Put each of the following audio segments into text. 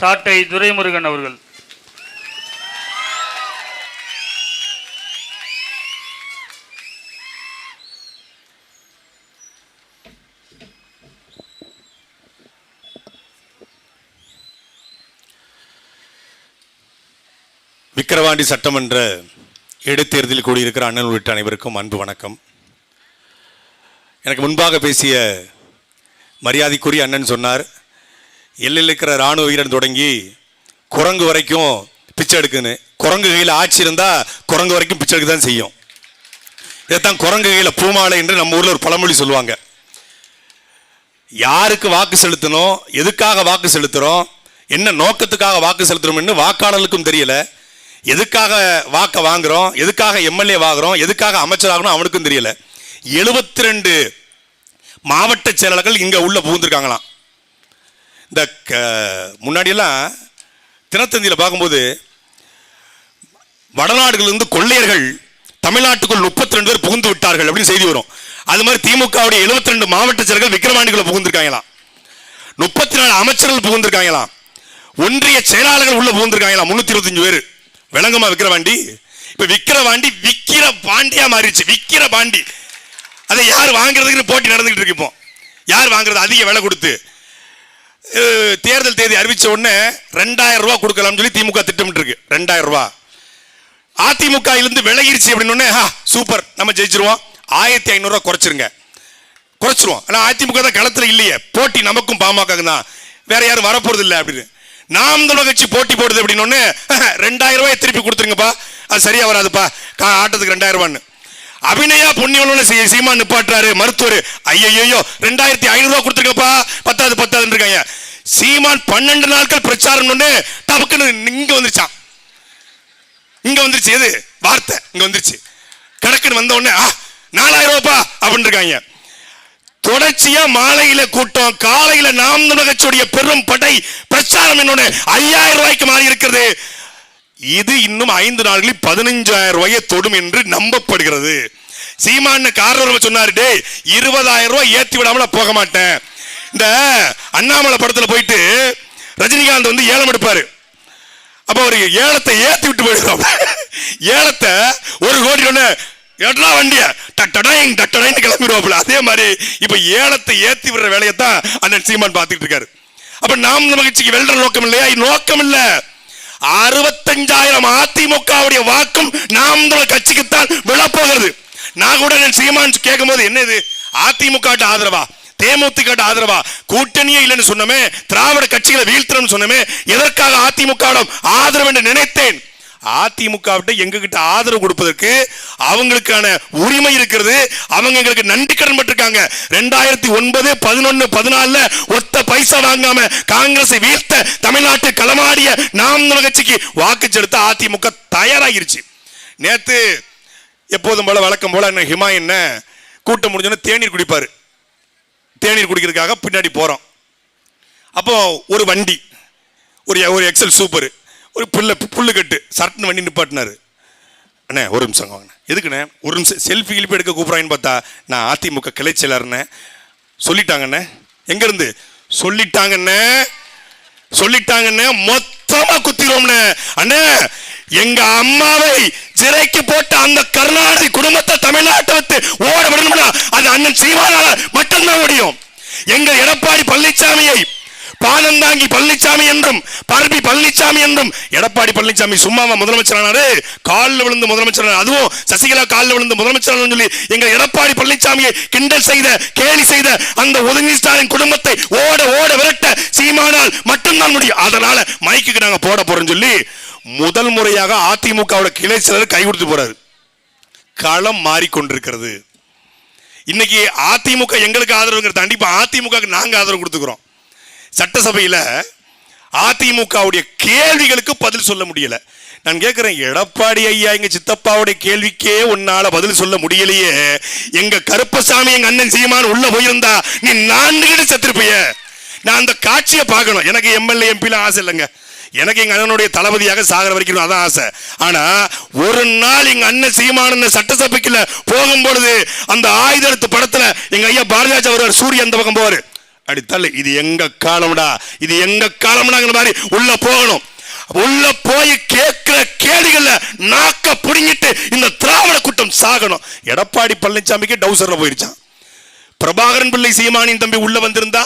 சாட்டை துரைமுருகன் அவர்கள். விக்கிரவாண்டி சட்டமன்ற இடைத்தேர்தலில் கூடியிருக்கிற அண்ணன் உள்ளிட்ட அனைவருக்கும் அன்பு வணக்கம். எனக்கு முன்பாக பேசிய மரியாதைக்குரிய அண்ணன் சொன்னார். எல்லையில் இருக்கிற இராணுவ வீரன் தொடங்கி குரங்கு வரைக்கும் பிச்சை எடுக்குன்னு. குரங்கு கையில் ஆட்சி இருந்தால் குரங்கு வரைக்கும் பிச்சை எடுக்க தான் செய்யும். இதைத்தான் குரங்கு கையில் பூமாலை என்று நம்ம ஊரில் ஒரு பழமொழி சொல்லுவாங்க. யாருக்கு வாக்கு செலுத்தணும் எதுக்காக வாக்கு செலுத்துகிறோம் என்ன நோக்கத்துக்காக வாக்கு செலுத்துறோம்னு வாக்காளர்களுக்கும் தெரியல. எதுக்காக வாக்கை வாங்குகிறோம் எதுக்காக எம்எல்ஏ வாங்குறோம் எதுக்காக அமைச்சராகணும் அவனுக்கும் தெரியல. எழுபத்தி ரெண்டு மாவட்ட செயலாளர்கள் இங்கே உள்ளே புகுந்துருக்காங்களாம். இந்த முன்னாடியெல்லாம் தினத்தந்தியில் பார்க்கும்போது வடநாடுகளிலிருந்து கொள்ளையர்கள் தமிழ்நாட்டுக்குள் முப்பத்தி ரெண்டு பேர் புகுந்து விட்டார்கள் அப்படின்னு செய்தி வரும். அது மாதிரி திமுகவுடைய 72 ரெண்டு மாவட்ட செயலர்கள் விக்கிரவாண்டிக்குள்ள புகுந்திருக்காங்களாம். முப்பத்தி நாலு அமைச்சர்கள் புகுந்திருக்காங்களாம். ஒன்றிய செயலாளர்கள் உள்ள புகுந்திருக்காங்களாம் முன்னூத்தி இருபத்தஞ்சு பேர். விளங்கமா விக்கிரவாண்டி? இப்ப விக்கிரவாண்டி விக்கிர பாண்டியா மாறிடுச்சு. விக்கிர பாண்டி அதை யார் வாங்குறதுக்கு போட்டி நடந்துகிட்டு இருக்கு இப்போ. யார் வாங்குறது? அதிக விலை கொடுத்து. தேர்தல் தேதி அறிவித்த உடனே ரெண்டாயிரம் ரூபா கொடுக்கலாம்னு சொல்லி திமுக திட்டமிட்டு இருக்கு ரெண்டாயிரம் ரூபா அதிமுக இருந்து விலகிருச்சு அப்படின்னு ஹா சூப்பர் நம்ம ஜெயிச்சிருவோம். ஆயிரத்தி ஐநூறுரூவா குறைச்சிருங்க. குறைச்சிருவோம். ஆனால் அதிமுக தான் களத்தில் இல்லையே. போட்டி நமக்கும் பாமக தான். வேற யாரும் வரப்போறது இல்லை அப்படின்னு. நாம் தமிழக கட்சி போட்டி போடுது அப்படின்னு உடனே, ரெண்டாயிரம் ரூபாய் திருப்பி கொடுத்துருங்கப்பா. அது சரியா வராதுப்பா. கா ஆட்டத்துக்கு ரெண்டாயிரம் ரூபான்னு. அபிநயா புண்ணியவனு சீமா நிப்பாட்டுறாரு மருத்துவர். ஐயையோ ரெண்டாயிரத்தி ஐநூறு ரூபா கொடுத்துருங்கப்பா. பத்தாது பத்தாதுன்னு இருக்காங்க சீமான் பன்னெண்டு நாட்கள் பிரச்சாரம் ஒன்று டபக்குன்னு இங்க வந்துருச்சான். இங்க வந்துருச்சு எது? வார்த்தை. இங்க வந்துருச்சு. கணக்குன்னு வந்த உடனே ஆ நாலாயிரம் ரூபாப்பா அப்படின்னு இருக்காங்க தொடர்ச்சியா மாலையில கூட்டம் காலையில நாம் தமிழர் பெரும் படை பிரச்சாரம் என்னோட ஐயாயிரம் ரூபாய்க்கு மாறி இருக்கிறது. இது இன்னும் ஐந்து நாட்களில் பதினஞ்சாயிரம் ரூபாயை தொடும் என்று நம்பப்படுகிறது. சீமான காரணம் சொன்னாரு டேய் இருபதாயிரம் ரூபாய் ஏத்தி விடாமல போக மாட்டேன். இந்த அண்ணாமலை படத்துல போயிட்டு ரஜினிகாந்த் வந்து ஏலம் எடுப்பாரு. அப்ப ஒரு ஏலத்தை ஏத்தி விட்டு போயிடுறோம் ஏலத்தை ஒரு கோடி ஒண்ணு எட்லா வண்டிய டட்டடைங் டட்டடைன்னு கிளம்பிடுவாப்புல. அதே மாதிரி இப்ப ஏலத்தை ஏத்தி விடுற வேலையை தான் அண்ணன் சீமான் பார்த்துட்டு இருக்காரு. அப்ப நாம் மகிழ்ச்சிக்கு வெல்ற நோக்கம் இல்லையா? நோக்கம் இல்லை. அறுபத்தஞ்சாயிரம் அதிமுகவுடைய வாக்கும் நாம் கட்சிக்குத்தான் விழப்போகிறது. நான் கூட அண்ணன் சீமான் கேட்கும்போது என்ன இது? அதிமுக ஆதரவா? தேமுதிக ஆதரவா? கூட்டணியே இல்லைன்னு சொன்னமே திராவிட கட்சிகளை வீழ்த்தணும்னு சொன்னமே எதற்காக அதிமுக ஆதரவு என்று நினைத்தேன்? அதிமுக விட்டு ஆதரவு கொடுப்பதற்கு அவங்களுக்கான உரிமை இருக்கிறது. அவங்க எங்களுக்கு நன்றி கடன் பட்டிருக்காங்க. ரெண்டாயிரத்தி ஒன்பது பதினொன்னு பதினாலுல ஒத்த பைசா வாங்காம காங்கிரஸை வீழ்த்த தமிழ்நாட்டு களமாடிய நாம் கட்சிக்கு வாக்கு செலுத்த அதிமுக தயாராகிருச்சு. நேத்து எப்போதும் போல வழக்கம் போல என்ன ஹிமா என்ன கூட்டம் முடிஞ்சோன்னு தேநீர் குடிப்பாரு. தேநீர் குடிக்கிறதுக்காக பின்னாடி போகிறோம் அப்போ ஒரு வண்டி ஒரு ஒரு எக்ஸல் சூப்பர் ஒரு பிள்ளை புல்லு கட்டு. சரட்டுன்னு வண்டி நிப்பாட்டினார். அண்ணே ஒரு நிமிஷம் வாங்கண்ணே எதுக்குண்ணே? ஒரு நிமிஷம். செல்ஃபி கிளிப்பி எடுக்க கூப்பிட்றாங்கன்னு பார்த்தா நான் அதிமுக கிளை செயலர்ண்ணே சொல்லிட்டாங்கண்ணே. எங்கேருந்து? சொல்லிட்டாங்கண்ணே. சொல்லிட்டாங்கண்ணே. மொத்தமா குத்திடுவோம்ண்ணே அண்ணே எங்க அம்மாவை சிறைக்கு போட்ட அந்த கருணாநிதி குடும்பத்தை தமிழ்நாட்டை விட்டு ஓட விடணும்னா அது அண்ணன் சீமானால மட்டும்தான் முடியும். எங்க எடப்பாடி பழனிசாமியை பானந்தாங்கி பழனிசாமி என்றும் பரபி பழனிசாமி என்றும். எடப்பாடி பழனிசாமி சும்மாவா முதலமைச்சரானாரு காலில் விழுந்து முதலமைச்சர் அதுவும் சசிகலா காலில் விழுந்து முதலமைச்சர் சொல்லி எங்க எடப்பாடி பழனிசாமியை கிண்டல் செய்த கேலி செய்த அந்த உதவி ஸ்டாலின் குடும்பத்தை ஓட ஓட விரட்ட சீமானால் மட்டும்தான் முடியும். அதனால மைக்குக்கு நாங்க போட போறோம் சொல்லி முதல் முறையாக அதிமுகவோட கிளை சிலர் கை கொடுத்து போறாரு. களம் மாறிக்கொண்டிருக்கிறது. இன்னைக்கு அதிமுக எங்களுக்கு ஆதரவுங்கிற தாண்டி இப்ப அதிமுக நாங்க ஆதரவு கொடுத்துக்கிறோம். சட்டசபையில் அதிமுகவுடைய கேள்விகளுக்கு பதில் சொல்ல முடியல. நான் கேட்குறேன் எடப்பாடி ஐயா எங்க சித்தப்பாவுடைய கேள்விக்கே உன்னால பதில் சொல்ல முடியலையே. எங்க கருப்பசாமி எங்க அண்ணன் சீமான் உள்ள போயிருந்தா நீ நான்கு கிட்ட செத்துருப்பிய. நான் அந்த காட்சியை பார்க்கணும். எனக்கு எம்எல்ஏ எம்பிலாம் ஆசை இல்லைங்க. எனக்கு எங்கள் அண்ணனுடைய தளபதியாக சாகர வரைக்கும் அதான் ஆசை. ஆனால் ஒரு நாள் எங்கள் அண்ணன் சீமான சட்டசபைக்குள்ள போகும் பொழுது அந்த ஆயுத படத்தில் எங்கள் ஐயா பாரதிராஜ் வருவார் சூரிய அந்த பக்கம் போவார். அப்படி தள்ளு. இது எங்க காலம்டா? இது எங்க காலம்டாங்கிற மாதிரி உள்ள போகணும். உள்ள போய் கேட்கிற கேள்விகள்ல நாக்க புடுங்கிட்டு இந்த திராவிட கூட்டம் சாகணும். எடப்பாடி பழனிசாமிக்கு டவுசர்ல போயிருச்சான் பிரபாகரன் பிள்ளை சீமானின் தம்பி உள்ள வந்திருந்தா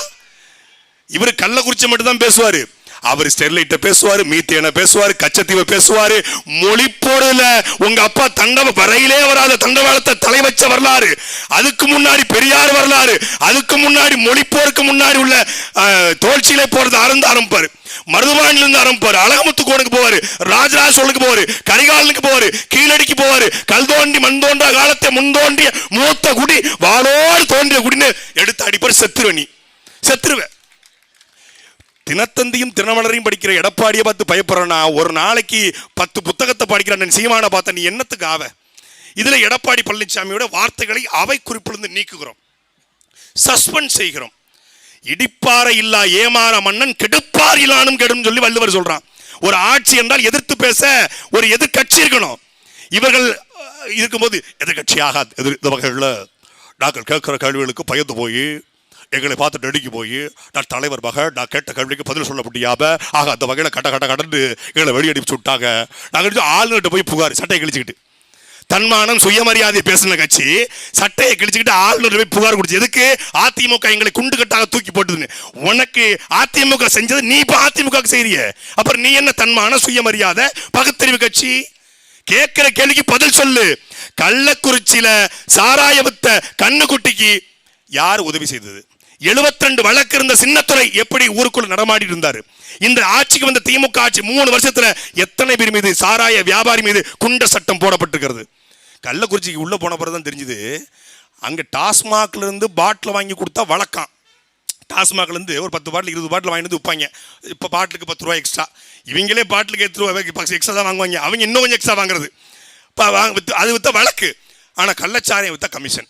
இவர் கள்ளக்குறிச்சி மட்டும் தான் பேசுவாரு. அவர் ஸ்டெர்லைட்ட பேசுவார் மீத்தேன பேசுவார் கச்சத்தீவை பேசுவார். மொழி போடல. உங்க அப்பா தண்ட வரையிலே வராத தண்டவாளத்தை தலை வச்ச வரலாறு. அதுக்கு முன்னாடி பெரியார் வரலாறு. அதுக்கு முன்னாடி மொழிப்போருக்கு முன்னாடி உள்ள அஹ், தோழ்ச்சியிலே போறது அறந்து ஆரம்பிப்பாரு மருதுவானில இருந்து ஆரம்பிப்பாரு அழகமுத்து கோனுக்கு போவாரு. ராஜராஜ சோழுக்கு போவாரு. கரிகாலனுக்கு போவாரு. கீழடிக்கு போவாரு. கல் தோண்டி மண் தோன்றா காலத்தை முன் தோண்டிய மூத்த குடி வாளோடு தோன்றிய குடின்னு எடுத்து அடிப்பார் செத்துருவ. நீ செத்துருவேன் தினத்தந்தியும் தினமலரையும் படிக்கிற எடப்பாடியை பார்த்து பயப்படுறனா ஒரு நாளைக்கு பத்து புத்தகத்தை படிக்கிற அண்ணன் சீமானை பார்த்த நீ என்னத்துக்கு ஆவ? இதில் எடப்பாடி பழனிசாமியோட வார்த்தைகளை அவை குறிப்பிலிருந்து நீக்குகிறோம். சஸ்பெண்ட் செய்கிறோம். இடிப்பார இல்லா ஏமாற மன்னன் கெடுப்பார் இல்லானும் கெடும் சொல்லி வள்ளுவர் சொல்றான். ஒரு ஆட்சி என்றால் எதிர்த்து பேச ஒரு எதிர்க்கட்சி இருக்கணும். இவர்கள் இருக்கும்போது எதிர்க்கட்சி ஆகாது. எதிர் இந்த வகைகளில் நாங்கள் கேட்கிற கேள்விகளுக்கு பயந்து போய் எங்களை பார்த்து நடுக்கி போய் நான் தலைவர் மக நான் கேட்ட கேள்விக்கு பதில் சொல்ல முடியாம ஆக அந்த வகையில் கட்ட கட்ட கடந்து எங்களை வெளியடிச்சு விட்டாங்க. நாங்கள் ஆளுநர்கிட்ட போய் புகார் சட்டையை கிழிச்சுக்கிட்டு. தன்மானம் சுயமரியாதை பேசின கட்சி சட்டையை கிழிச்சுக்கிட்டு ஆளுநர் போய் புகார் கொடுத்து எதுக்கு அதிமுக எங்களை குண்டு கட்டாக தூக்கி போட்டுதுன்னு? உனக்கு அதிமுக செஞ்சது நீ இப்போ அதிமுக செய்றிய. அப்புறம் நீ என்ன தன்மான சுயமரியாதை பகுத்தறிவு கட்சி? கேட்கிற கேள்விக்கு பதில் சொல்லு. கள்ளக்குறிச்சியில சாராய வித்த கண்ணுக்குட்டிக்கு யார் உதவி செய்தது? 72 வழக்கு இருந்த சின்னத்துறை எப்படி ஊருக்குள்ள நடமாடி இருந்தாரு? இந்த ஆட்சிக்கு வந்த திமுக ஆட்சி மூணு வருஷத்துல எத்தனை பேர் மீது சாராய வியாபாரி மீது குண்ட சட்டம் போடப்பட்டிருக்கிறது? கள்ளக்குறிச்சிக்கு உள்ள போன பிறகு தான் தெரிஞ்சுது. அங்க டாஸ்மாக்ல இருந்து பாட்டில் வாங்கி கொடுத்தா வழக்கம். டாஸ்மாக்ல இருந்து ஒரு பத்து பாட்டில் இருபது பாட்டில் வாங்கிட்டு வந்து விற்பாங்க இப்போ பாட்டிலுக்கு பத்து ரூபா எக்ஸ்ட்ரா இவங்களே பாட்டிலுக்கு எட்டு ரூபா எக்ஸ்ட்ரா தான் வாங்குவாங்க. அவங்க இன்னும் கொஞ்சம் எக்ஸ்ட்ரா வாங்குறது. இப்போ வாங்க வித்து அது வித்த வழக்கு. ஆனால் கள்ளச்சாரையை வித்தா கமிஷன்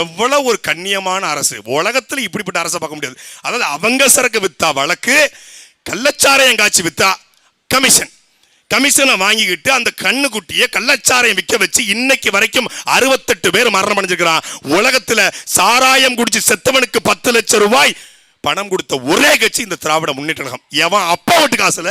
எவ்வளோ ஒரு கண்ணியமான அரசு. உலகத்தில் இப்படிப்பட்ட அரசை பார்க்க முடியாது. அதாவது அவங்க சரக்கு வித்தா வழக்கு கள்ளச்சாரையம் காய்ச்சி வித்தா கமிஷன் கமிஷனை வாங்கிக்கிட்டு அந்த கண்ணுக்குட்டியை கள்ளச்சாராயம் விற்க வச்சு இன்னைக்கு வரைக்கும் அறுபத்தெட்டு பேர் மரணம் அடைஞ்சிருக்கிறான். உலகத்தில் சாராயம் குடிச்சு செத்தவனுக்கு பத்து லட்சம் ரூபாய் பணம் கொடுத்த ஒரே கட்சி இந்த திராவிட முன்னேற்ற கழகம். எவன் அப்பா வீட்டு காசுல?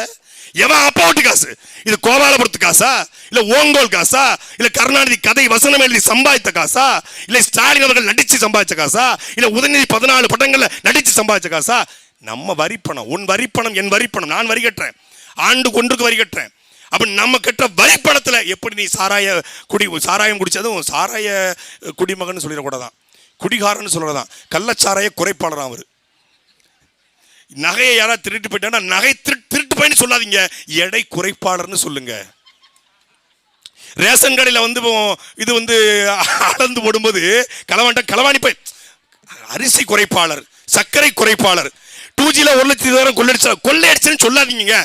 எவன் அப்பாவுட்டு காசு? இது கோபாலபுரத்து காசா? இல்ல ஓங்கோல் காசா? இல்ல கருணாநிதி கதை வசனம் எழுதி சம்பாதித்த காசா? இல்ல ஸ்டாலின் அவர்கள் நடிச்சு சம்பாதிச்ச காசா? இல்ல உதயநிதி பதினாலு படங்கள்ல நடிச்சு சம்பாதிச்ச காசா? நம்ம வரிப்பணம் உன் வரிப்பணம் என் வரிப்பணம் நான் வரி கட்டுறேன். ஆண்டு ஒன்றுக்கு வரி கட்டுறேன். அப்ப நம்ம கட்டுற வரிப்பணத்துல எப்படி நீ சாராய குடி சாராயம் குடிச்சதும் சாராய குடிமகன் சொல்லிடக்கூடாதான். குடிகாரன்னு சொல்றதான் கள்ளச்சாராய குறைப்பாளரான் அவர். நகையை யாராவது திருட்டு போயிட்டா நகை திருட்டு திருட்டு போயின்னு சொல்லாதீங்க. எடை குறைப்பாளர்னு சொல்லுங்க. ரேஷன் கடையில் வந்து இது வந்து அளந்து போடும்போது களவாண்ட களவாணி போய் அரிசி குறைப்பாளர் சர்க்கரை குறைப்பாளர் டூ ஜியில் ஒரு லட்சத்தி இருபதாயிரம் கொள்ளடிச்சா கொள்ளையடிச்சுன்னு சொல்லாதீங்க.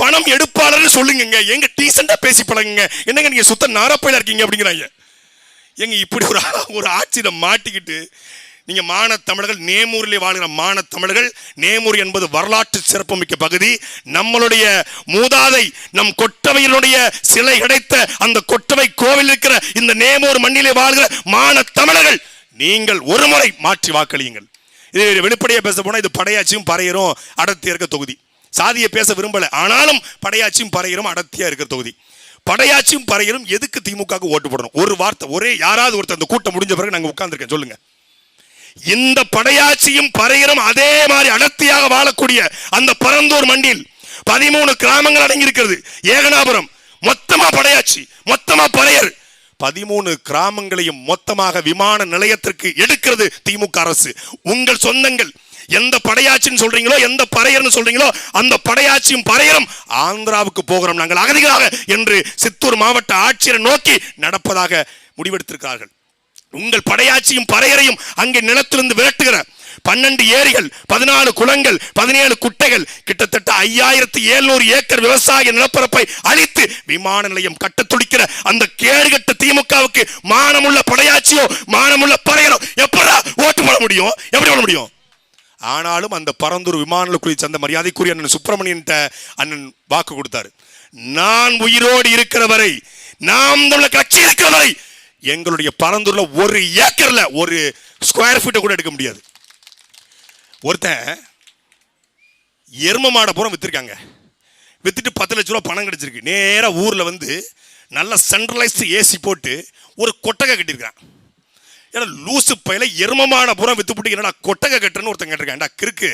பணம் எடுப்பாளர்னு சொல்லுங்க எங்க டீசெண்டாக பேசி பழகுங்க. என்னங்க நீங்கள் சுத்த நாரப்பையில் இருக்கீங்க அப்படிங்கிறாங்க. எங்க இப்படி ஒரு ஒரு ஆட்சியில் மாட்டிக்கிட்டு நீங்க மான தமிழர்கள் நேமூரில் வாழ்கிற மான தமிழர்கள் நேமூர் என்பது வரலாற்று சிறப்புமிக்க பகுதி. நம்மளுடைய மூதாதை நம் கொட்டவையினுடைய சிலை கிடைத்த அந்த கொட்டவை கோவில் இருக்கிற இந்த நேமூர் மண்ணிலே வாழ்கிற மான தமிழர்கள் நீங்கள் ஒரு முறை மாற்றி வாக்களியுங்கள். இது வெளிப்படையாக பேச போனால் இது படையாச்சியும் பறையரும் அடர்த்தியாக இருக்க தொகுதி. சாதியை பேச விரும்பலை ஆனாலும் படையாச்சியும் பறையரும் அடர்த்தியாக இருக்கிற தொகுதி. படையாச்சியும் பறையரும் எதுக்கு திமுகவுக்கு ஓட்டு போடணும்? ஒரு வார்த்தை ஒரே யாராவது ஒருத்தர் அந்த கூட்டம் முடிஞ்ச பிறகு நாங்கள் உட்காந்துருக்கேன் சொல்லுங்கள் இந்த படையாச்சியும் பறையரும் அதே மாதிரி அடர்த்தியாக வாழக்கூடிய அந்த பரந்தூர் மண்டில் பதிமூணு கிராமங்கள் அடங்கி இருக்கிறது ஏகனாபுரம் மொத்தமா படையாட்சி மொத்தமா பறையர். பதிமூணு கிராமங்களையும் மொத்தமாக விமான நிலையத்திற்கு எடுக்கிறது திமுக அரசு. உங்கள் சொந்தங்கள் எந்த படையாச்சின்னு சொல்றீங்களோ எந்த பறையர்னு சொல்றீங்களோ அந்த படையாட்சியும் பறையரும் ஆந்திராவுக்கு போகிறோம் நாங்கள் அகதிகளாக என்று சித்தூர் மாவட்ட ஆட்சியரை நோக்கி நடப்பதாக முடிவெடுத்திருக்கிறார்கள். உங்கள் படையாச்சியும் பறையறையும் அங்கே நிலத்திலிருந்து விரட்டுகிற பன்னெண்டு ஏரிகள் பதினாலு குளங்கள் பதினேழு குட்டைகள் கிட்டத்தட்ட ஐயாயிரத்தி எழுநூறு ஏக்கர் விவசாய நிலப்பரப்பை அழித்து விமான நிலையம் கட்ட துடிக்கிற அந்த கேடுகட்ட திமுகவுக்கு மானமுள்ள படையாச்சியோ மானமுள்ள பறையரோ எப்படா ஓட்டு போட முடியும்? எப்படி போட முடியும்? ஆனாலும் அந்த பரந்தூர் விமானக்குழி சேர்ந்த மரியாதைக்குரிய அண்ணன் சுப்பிரமணியன் அண்ணன் வாக்கு கொடுத்தாரு. நான் உயிரோடு இருக்கிற வரை நாம் தமிழர் கட்சி இருக்கிற வரை எங்களுடைய பரந்தூர்ல ஒரு ஏக்கர்ல ஒரு ஸ்கொயர் ஃபீட்டை கூட எடுக்க முடியாது. ஒருத்தன் எரும மாடை பூரா விற்றுருக்காங்க விற்றுட்டு பத்து லட்ச ரூபா பணம் கிடச்சிருக்கு. நேராக ஊரில் வந்து நல்ல சென்ட்ரலைஸ்டு ஏசி போட்டு ஒரு கொட்டகை கட்டியிருக்கான் ஏன்னா லூசு பையில எரும மாடை பூரா விற்று போட்டு என்னடா கொட்டகை கட்டுறேன்னு ஒருத்தன் கேட்டிருக்கான்டா கிறுக்கு.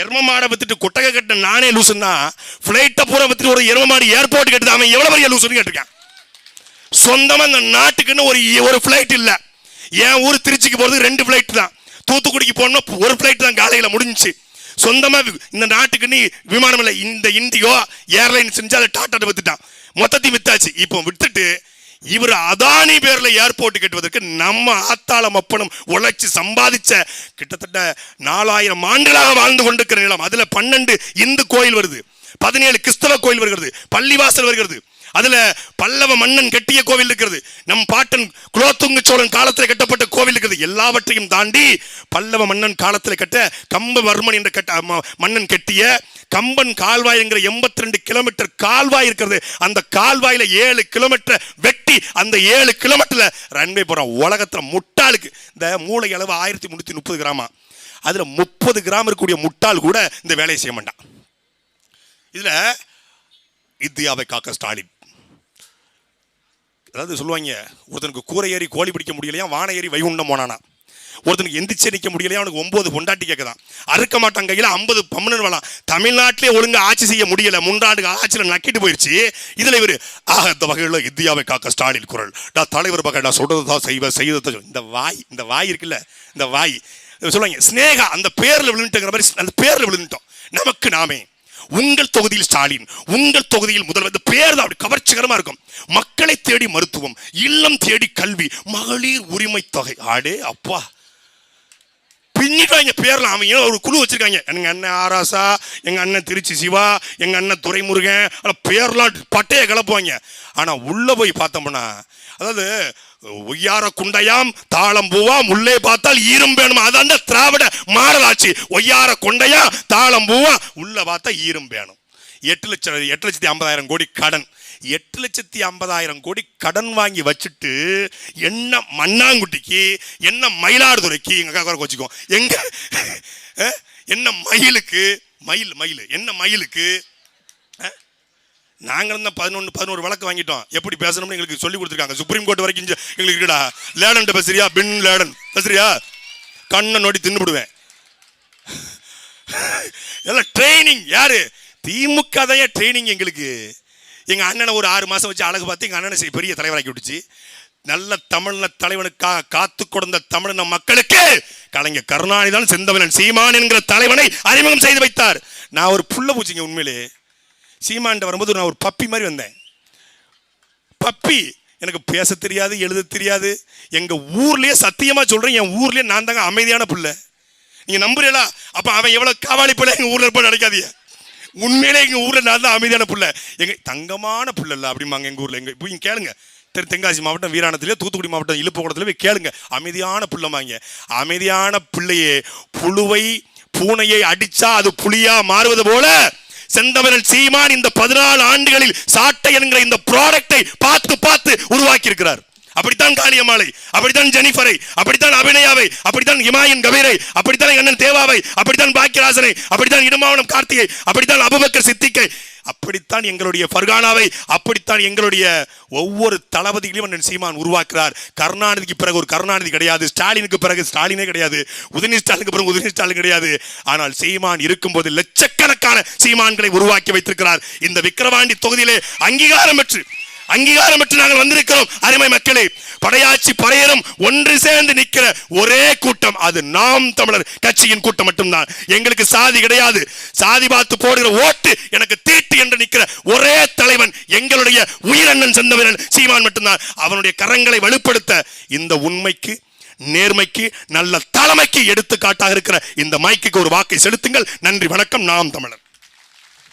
எரும மாடை வித்துட்டு கொட்டகை கட்டின நானே லூசுன்னா ஃப்ளைட்டை பூரா வித்துட்டு ஒரு எரும மாடு ஏர்போர்ட் கட்டுது அவன் எவ்வளோ பெரிய லூசுன்னு கேட்டிருக்கான். சொந்தமாக இந்த நாட்டுக்குன்னு ஒரு ஒரு ஃப்ளைட் இல்லை. என் ஊர் திருச்சிக்கு போகிறது ரெண்டு ஃப்ளைட் தான். தூத்துக்குடிக்கு போகணுன்னா ஒரு ஃப்ளைட் தான் காலையில் முடிஞ்சுச்சு. சொந்தமாக இந்த நாட்டுக்குன்னு விமானம் இல்லை இந்த இந்தியோ ஏர்லைன் செஞ்சு அதை டாட்டா வித்துட்டான். மொத்தத்தையும் வித்தாச்சு. இப்போ வித்துட்டு இவர் அதானி பேரில் ஏர்போர்ட் கட்டுவதற்கு நம்ம ஆத்தாள மப்பனும் உழைச்சி சம்பாதிச்ச கிட்டத்தட்ட நாலாயிரம் ஆண்டுகளாக வாழ்ந்து கொண்டிருக்கிற நிலம். அதில் பன்னெண்டு இந்து கோயில் வருது. பதினேழு கிறிஸ்தவ கோயில் வருகிறது. பள்ளிவாசல் வருகிறது. அதுல பல்லவ மன்னன் கட்டிய கோவில் இருக்கிறது. நம் பாட்டன் குலோத்துங்க சோழன் காலத்தில் கட்டப்பட்ட கோவில் இருக்கிறது எல்லாவற்றையும் தாண்டி பல்லவ மன்னன் காலத்தில் கட்ட கம்பவர்மன் என்ற கட்ட ம- மன்னன் கட்டிய கம்பன் கால்வாய் என்கிற எண்பத்தி ரெண்டு கிலோமீட்டர் கால்வாய் இருக்கிறது. அந்த கால்வாயில ஏழு கிலோமீட்டர் வெட்டி அந்த ஏழு கிலோமீட்டர்ல ரன்வே போறோம் உலகத்துல முட்டாளுக்கு இந்த மூளை அளவு ஆயிரத்தி முன்னூத்தி முப்பது கிராமா. அதுல முப்பது கிராம் இருக்கக்கூடிய முட்டாள் கூட இந்த வேலையை செய்ய மாட்டான். இதுல இந்தியாவை காக்க ஸ்டாலின். அதாவது சொல்லுவாங்க ஒருத்தனுக்கு கூரை ஏறி கோழி பிடிக்க முடியலையா வானை ஏறி வைகுண்டம் போனானா? ஒருத்தனுக்கு எந்திரிச்சு நிற்க முடியலையா அவனுக்கு ஒம்பது பொண்டாட்டி கேட்கதான் அறுக்க மாட்டான் கையில் ஐம்பது பம்மனன் வரலாம் தமிழ்நாட்டிலே ஒழுங்கா ஆட்சி செய்ய முடியலை முன்னாண்டு ஆட்சியில் நக்கிட்டு போயிடுச்சு இதில் இவர் ஆக இந்த வகையில் இந்தியாவை காக்க ஸ்டாலின் குரல். நான் தலைவர் பக்கம் நான் சொல்கிறது தான் செய்வேன் செய்வதை இந்த வாய் இந்த வாய் இருக்குல்ல இந்த வாய். சொல்லுவாங்க ஸ்னேகா அந்த பேரில் விழுந்துட்டங்கிற மாதிரி அந்த பேரில் விழுந்துட்டோம். நமக்கு நாமே. உங்கள் தொகுதியில் ஸ்டாலின் உங்கள் தொகுதியில் முதல்வர் இந்த பேர் தான் அப்படி கவர்ச்சிகரமா இருக்கும். மக்களை தேடி மருத்துவம் இல்லம் தேடி கல்வி மகளிர் உரிமை தொகை. ஆடே அப்பா. பின்னிட்டாங்க பேரில் அவங்க ஏன் ஒரு குழு வச்சிருக்காங்க. எங்க அண்ணன் ஆராசா எங்க அண்ணன் திருச்சி சிவா எங்க அண்ணன் துரைமுருகன் பேர்லாம் பட்டையை கிளப்புவாங்க. ஆனா உள்ள போய் பார்த்தோம்னா அதாவது ஒய்யார குண்டையாம் தாளம் பூவாம் உள்ளே பார்த்தால் ஈரம் வேணும்? அதான் திராவிட மாடலாச்சு. ஒய்யார கொண்டையா தாளம் பூவா உள்ள பார்த்தா ஈரம் வேணும். எட்டு லட்சம் எட்டு லட்சத்தி ஐம்பதாயிரம் கோடி கடன். எட்டு லட்சத்தி ஐம்பதாயிரம் கோடி கடன் வாங்கி வச்சுட்டு என்ன மண்ணாங்குட்டிக்கு என்ன மயிலாடுதுறைக்கு எங்கள் அக்கா குறை வச்சுக்கோ எங்க என்ன மயிலுக்கு மயில் மயில் என்ன மயிலுக்கு? நாங்கள் இருந்தால் பதினொன்று பதினோரு வழக்கு வாங்கிட்டோம். எப்படி பேசணும்னு எங்களுக்கு சொல்லி கொடுத்துருக்காங்க. சுப்ரீம் கோர்ட் வரைக்கும் எங்களுக்கு இருக்குடா. லேடன் பேசுறியா? பின் லேடன் பேசுறியா? கண்ணை நோடி தின்னுபிடுவேன். எல்லாம் ட்ரைனிங் யாரு? திமுக தான் ட்ரைனிங் எங்களுக்கு? எங்கள் அண்ணனை ஒரு ஆறு மாதம் வச்சு அழகு பார்த்து எங்கள் அண்ணனை பெரிய தலைவராக்கி விட்டுச்சு. நல்ல தமிழ்ல தலைவனுக்காக காத்து கொடுத்த தமிழின மக்களுக்கு கலைஞர் கருணாநிதான் செந்தவனன் செந்தமிழன் சீமான் என்கிற தலைவனை அறிமுகம் செய்து வைத்தார். நான் ஒரு புள்ள பூச்சிங்க உண்மையிலே. சீமான்ட்ட வரும்போது நான் ஒரு பப்பி மாதிரி வந்தேன். பப்பி எனக்கு பேச தெரியாது எழுத தெரியாது. எங்கள் ஊர்லேயே சத்தியமாக சொல்கிறேன் என் ஊர்லேயே நான் தாங்க அமைதியான பிள்ளை. நீங்கள் நம்புறீங்களா? அப்போ அவன் எவ்வளோ காவாளி பிள்ளை எங்கள் ஊரில் இருப்பான்னு நினைக்காதீங்க. உண்மையிலே எங்கள் ஊரில் நான் தான் அமைதியான பிள்ளை. எங்கள் தங்கமான புள்ள இல்ல அப்படிம்பாங்க எங்கள் ஊரில். எங்க இப்போ கேளுங்க. தெரு தென்காசி மாவட்டம் வீராணத்திலே தூத்துக்குடி மாவட்டம் இழுப்புக்குளத்துல போய் கேளுங்க. அமைதியான பிள்ளைமாங்க அமைதியான பிள்ளையே புழுவை பூனையை அடித்தா அது புளியாக மாறுவது போல செந்தமிழன் சீமான் இந்த பதினாலு ஆண்டுகளில் சாட்டை என்கிற இந்த ப்ராடக்டை பார்த்து பார்த்து உருவாக்கி இருக்கிறார் அப்படித்தான் காளியம்மாளை அப்படித்தான் ஜெனிஃபரை அப்படித்தான் அபிநயாவை அப்படித்தான் இமாயன் கபீரை அப்படித்தான் அண்ணன் தேவாவை அப்படித்தான் பாக்கியராசனை அப்படித்தான் இடுமாவனம் கார்த்திகை அப்படித்தான் அபுபக்கர் சித்திக்கை. அப்படித்தான் எங்களுடைய ஃபர்கானாவை அப்படித்தான் எங்களுடைய ஒவ்வொரு தளபதிகளையும் அண்ணன் சீமான் உருவாக்குறார். கருணாநிதிக்கு பிறகு ஒரு கருணாநிதி கிடையாது. ஸ்டாலினுக்கு பிறகு ஸ்டாலினே கிடையாது. உதயநிதி ஸ்டாலினுக்கு பிறகு உதயநிதி ஸ்டாலின் கிடையாது. ஆனால் சீமான் இருக்கும்போது லட்சக்கணக்கான சீமான்களை உருவாக்கி வைத்திருக்கிறார். இந்த விக்கிரவாண்டி தொகுதியிலே அங்கீகாரம் பெற்று அங்கீகாரம் பெற்று நாங்கள் வந்திருக்கிறோம். அருமை மக்களே படையாட்சி பறையரும் ஒன்று சேர்ந்து நிற்கிற ஒரே கூட்டம் அது. நாம் தமிழர் கட்சியின் கூட்டம் மட்டும்தான். எங்களுக்கு சாதி கிடையாது. சாதி பார்த்து போடுகிற ஓட்டு எனக்கு தீட்டு என்று நிற்கிற ஒரே தலைவன் எங்களுடைய உயிரண்ணன் செந்தவரன் சீமான் மட்டும்தான். அவனுடைய கரங்களை வலுப்படுத்த இந்த உண்மைக்கு நேர்மைக்கு நல்ல தலைமைக்கு எடுத்துக்காட்டாக இருக்கிற இந்த மைக்குக்கு ஒரு வாக்கை செலுத்துங்கள். நன்றி வணக்கம். நாம் தமிழர்.